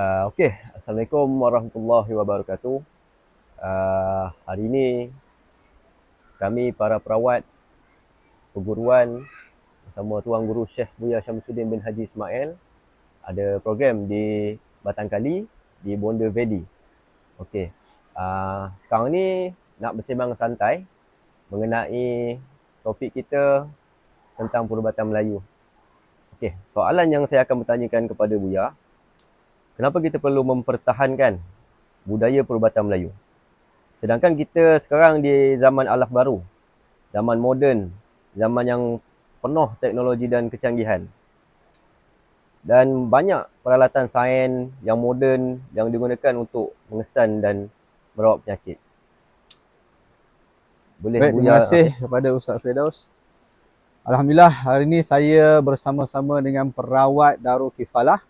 Uh, Okey, Assalamualaikum warahmatullahi wabarakatuh. Uh, hari ini kami para perawat perguruan bersama Tuan Guru Syekh Buya Syamsuddin bin Haji Ismail ada program di Batang Kali di Bonda Valley. Okey. Uh, sekarang ni nak bersembang santai mengenai topik kita tentang perubatan Melayu. Okey, soalan yang saya akan bertanyakan kepada Buya, kenapa kita perlu mempertahankan budaya perubatan Melayu? Sedangkan kita sekarang di zaman alaf baru, zaman moden, zaman yang penuh teknologi dan kecanggihan. Dan banyak peralatan sains yang moden yang digunakan untuk mengesan dan merawat penyakit. Boleh Baik, terima kasih kepada Ustaz Firdaus. Alhamdulillah hari ini saya bersama-sama dengan perawat Darul Kifalah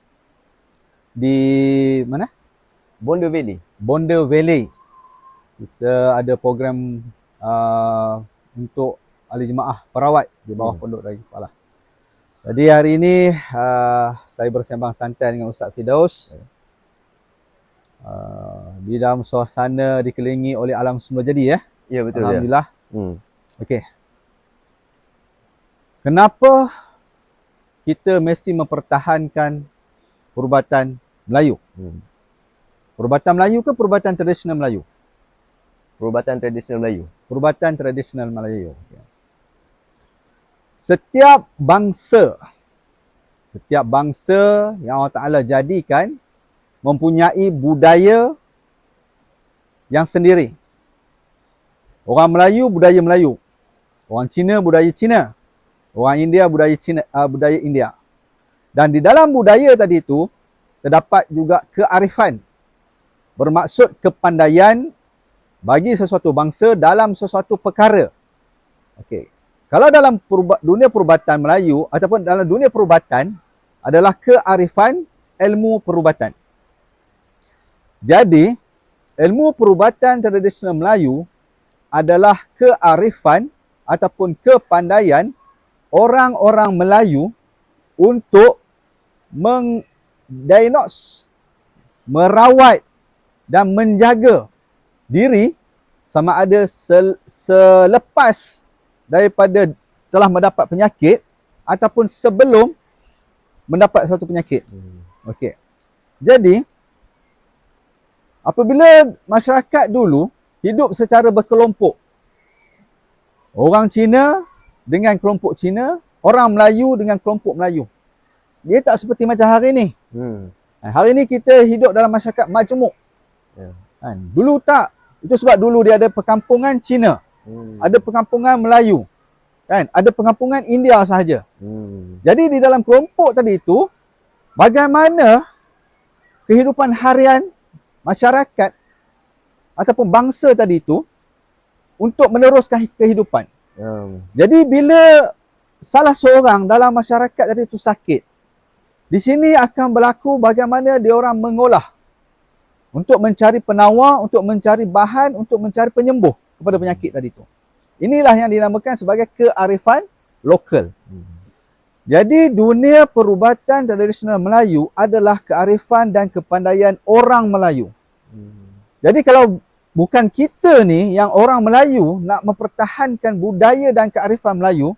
di mana? Bonda Valley. Bonda Valley. Kita ada program uh, untuk ahli jemaah perawat di bawah hmm. pondok dari kepala. Jadi hari ini uh, saya bersembang santai dengan Ustaz Fidaus. Uh, di dalam suasana dikelilingi oleh alam semula jadi ya. Ya betul Alhamdulillah. Ya. Hmm. Okey. Kenapa kita mesti mempertahankan perubatan Melayu. Hmm. Perubatan Melayu ke perubatan tradisional Melayu? Perubatan tradisional Melayu. Perubatan tradisional Melayu. Setiap bangsa, setiap bangsa yang Allah Ta'ala jadikan mempunyai budaya yang sendiri. Orang Melayu, budaya Melayu. Orang Cina, budaya Cina. Orang India, budaya Cina, uh, budaya India. Dan di dalam budaya tadi itu, terdapat juga kearifan bermaksud kepandaian bagi sesuatu bangsa dalam sesuatu perkara. Okey. Kalau dalam perubat, dunia perubatan Melayu ataupun dalam dunia perubatan adalah kearifan ilmu perubatan. Jadi, ilmu perubatan tradisional Melayu adalah kearifan ataupun kepandaian orang-orang Melayu untuk meng diagnose, merawat dan menjaga diri sama ada sel, selepas daripada telah mendapat penyakit ataupun sebelum mendapat satu penyakit. Hmm. Okey. Jadi apabila masyarakat dulu hidup secara berkelompok orang Cina dengan kelompok Cina, orang Melayu dengan kelompok Melayu dia tak seperti macam hari ni. Hmm. Eh, hari ni kita hidup dalam masyarakat majmuk. Yeah. Kan? Dulu tak. Itu sebab dulu dia ada perkampungan Cina. Hmm. Ada perkampungan Melayu. Kan? Ada perkampungan India sahaja. Hmm. Jadi di dalam kelompok tadi itu, bagaimana kehidupan harian masyarakat ataupun bangsa tadi itu untuk meneruskan kehidupan. Hmm. Jadi bila salah seorang dalam masyarakat tadi itu sakit, di sini akan berlaku bagaimana dia orang mengolah untuk mencari penawar, untuk mencari bahan, untuk mencari penyembuh kepada penyakit tadi tu. Inilah yang dinamakan sebagai kearifan lokal. Jadi dunia perubatan tradisional Melayu adalah kearifan dan kepandaian orang Melayu. Jadi kalau bukan kita ni yang orang Melayu nak mempertahankan budaya dan kearifan Melayu,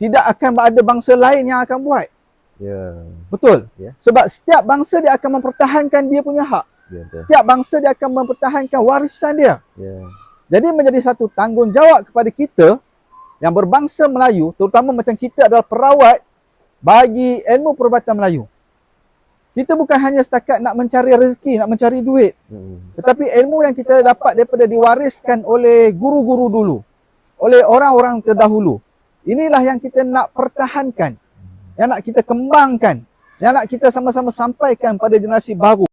tidak akan ada bangsa lain yang akan buat. Ya. Yeah. Betul. Yeah. Sebab setiap bangsa dia akan mempertahankan dia punya hak. Yeah, ya, setiap bangsa dia akan mempertahankan warisan dia. Yeah. Jadi menjadi satu tanggungjawab kepada kita yang berbangsa Melayu, terutama macam kita adalah perawat bagi ilmu perubatan Melayu. Kita bukan hanya setakat nak mencari rezeki, nak mencari duit. Hmm. Tetapi ilmu yang kita dapat daripada diwariskan oleh guru-guru dulu. Oleh orang-orang terdahulu. Inilah yang kita nak pertahankan. Yang nak kita kembangkan. Yang nak kita sama-sama sampaikan pada generasi baru.